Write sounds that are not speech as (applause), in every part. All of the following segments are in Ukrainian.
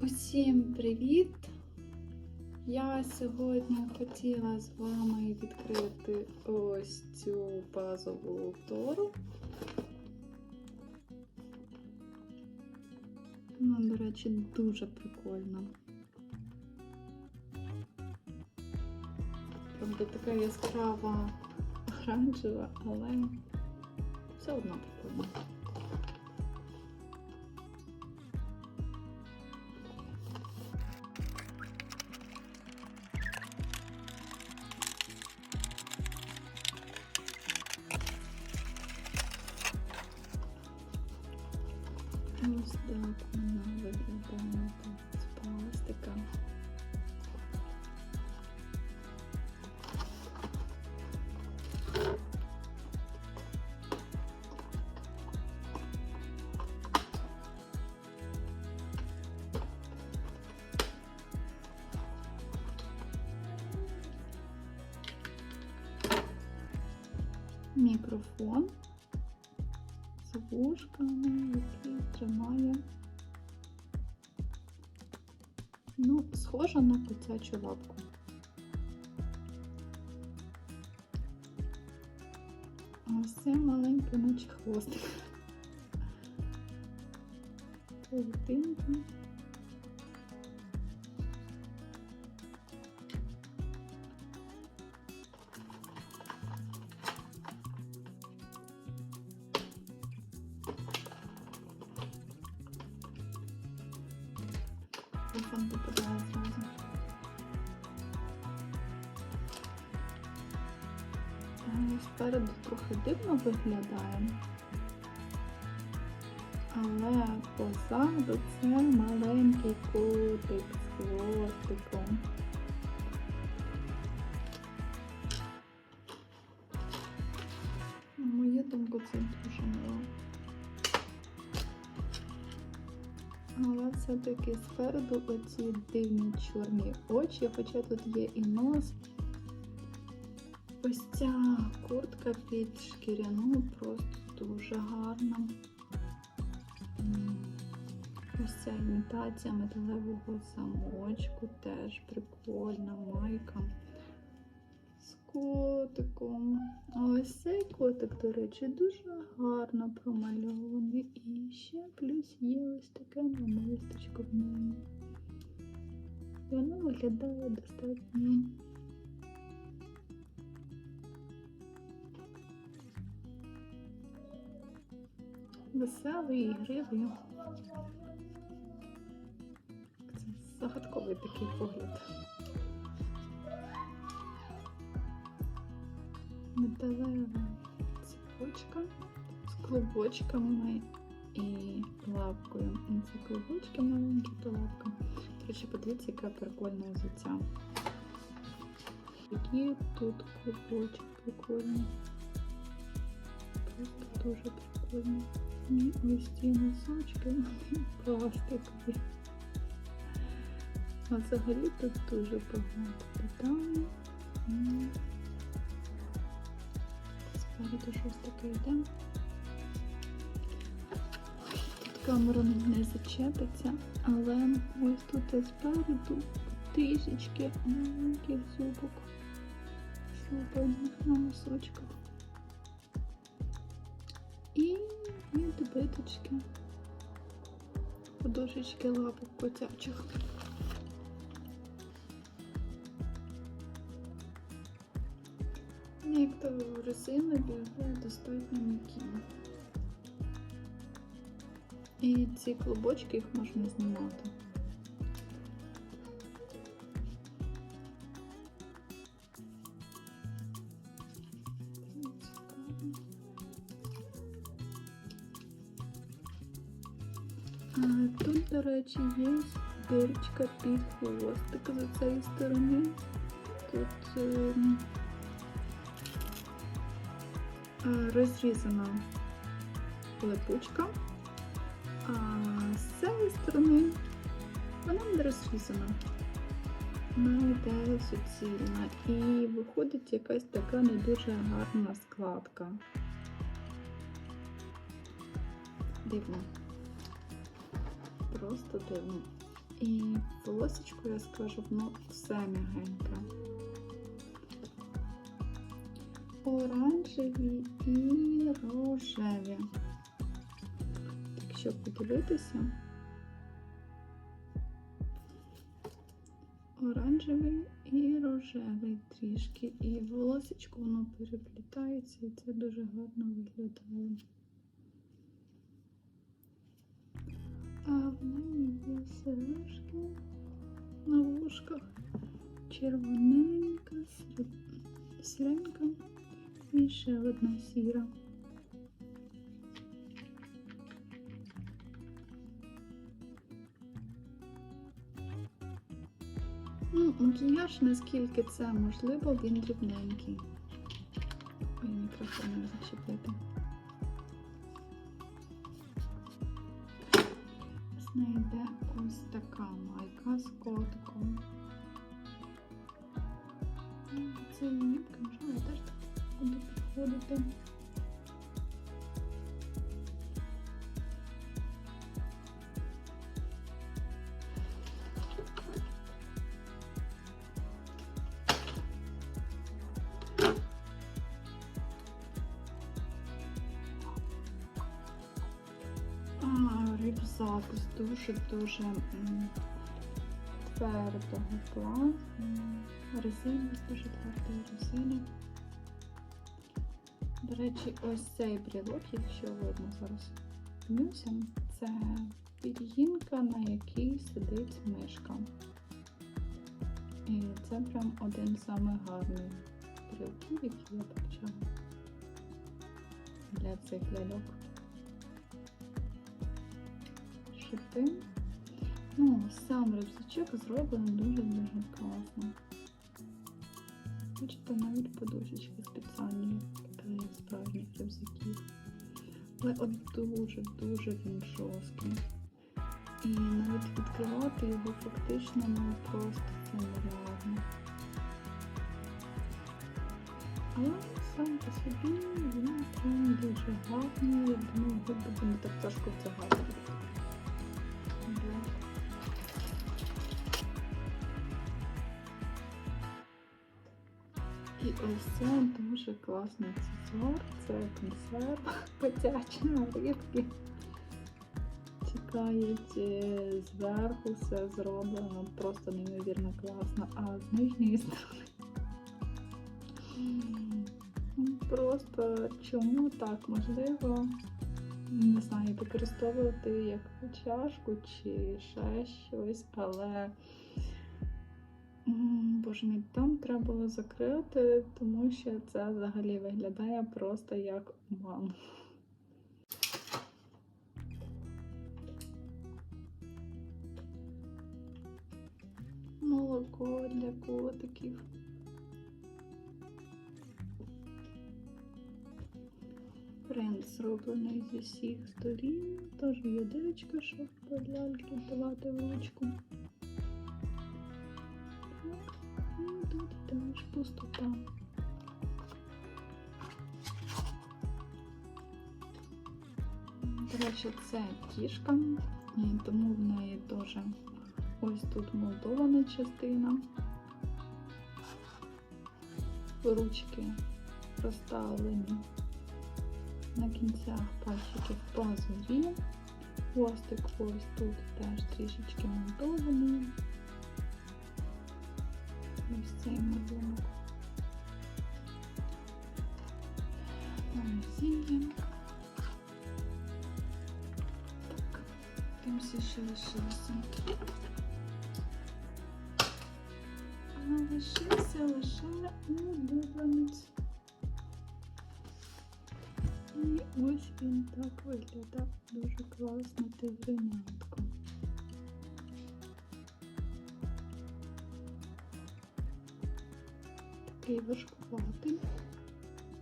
Усім привіт! Я сьогодні хотіла з вами відкрити ось цю базову тору. Вона, до речі, дуже прикольна. Правда, така яскрава оранжева, але все одно прикольно. Ось так вона виглядає з пластика. Вушками, який тримає. Ну, схоже на котячу лапку. А ось це маленький наче хвостик. Паутинка. Телефон попадає зразу. Спереду трохи дивно виглядає. Але позаду це маленький котик з хвостиком. На мою думку, це дуже все-таки спереду оці дивні чорні очі, хоча тут є і нос. Ось ця куртка під шкіряну просто дуже гарна. Ось ця імітація металевого замочку теж прикольна майка котиком. А ось цей котик, до речі, дуже гарно промальований. І ще плюс є ось таке намисточко в. І воно виглядає достатньо. Веселий і ігривий. Це загадковий такий погляд. Металева цепочка з клубочками і лапкою. І ці клубочки маленькі та лапка. До речі, подивіться, яка прикольна взуття. Які тут клубочки прикольні. Просто дуже прикольні. І ось ці носочки, (laughs) пластикові. А взагалі тут дуже багато деталей. Спереду щось таке йде. Тут камера не зачепиться, але ось тут спереду тисячки маленьких зубок. Слабоних на носочках. І відбиточки. Подушечки лапок котячих. Як то резинові, достатньо м'які. І ці клубочки їх можна знімати. Тут, до речі, є дирочка під хвостик з цієї сторони. Тут ем, розрізана липучка, а з цієї сторони вона не розрізана. Вона йде суцільна і виходить якась така не дуже гарна складка. Дивно. Просто дивно. І волосечко, я скажу, воно все м'ягеньке. Оранжеві і рожеві. Якщо подивитися, оранжевий і рожевий трішки. І волосечко воно переплітається, і це дуже гарно виглядає. А в неї є сережки на вушках. Червоненька, сіренька і ще одна сіра. Ну, макіяж, наскільки це можливо, він дрібненький. Ой, мікрофон не зачепити. З неї йде ось така майка з котиком. Ну, Це юбка, можливо, теж так буде підходити. З дуже-дуже твердого плану. Резини з дуже твердої резини. До речі, ось цей брілок, якщо видно зараз дивлюся, це пір'їнка, на якій сидить мишка. І це прям один з гарних брілків, які я бачила для цих ляльок. шипи. Ну, сам рюкзачок зроблений дуже-дуже класно. Бачите, навіть подушечки спеціальні для справжніх рюкзаків. Але от дуже-дуже він жорсткий. І навіть відкривати його фактично ну просто це нереально. Але сам по собі він прям дуже гарний. Я думаю, його буде не так тяжко втягати. І ось це дуже класний аксесуар. Це консерва (laughs) потячена рибки. Чекають зверху, все зроблено, просто неймовірно класно. А з нижньої (laughs) сторони. ну, Просто чому так можливо? Не знаю, використовувати як чашку чи ще щось, але боже мій, там треба було закрити, тому що це взагалі виглядає просто як обман. Молоко для котиків. Принт зроблений зі всіх сторін. Теж є дирочка, щоб ляльки давати в тут теж пустота. До речі, це кішка, і тому в неї теж ось тут молдована частина. Ручки розставлені на кінцях пальчиків пазурі. Хвостик ось тут теж трішечки монтований. Ось цей малюнок. Амазія. Так, там все ще лишилося. А лишився лише улюбленець. І ось він так виглядав дуже класно тигренятко. Такий важкуватий.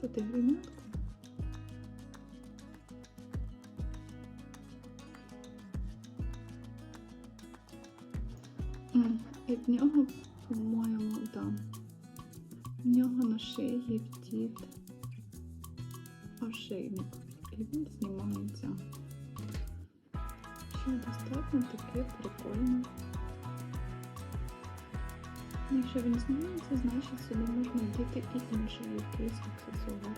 Це тигренятко. М, І в нього, по-моєму, да. В нього на шиї втік ошейник. І він знімається. Що достатньо таке прикольне Якщо він знімається, значить сюди можна діти і інший якийсь аксесуар.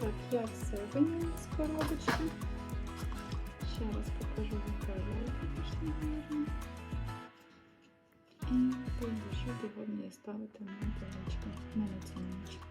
Так, я все вийняла з коробочки. Ще раз покажу викладаю, звісно, гарно. І повішу його мені ставити на поличку на національність.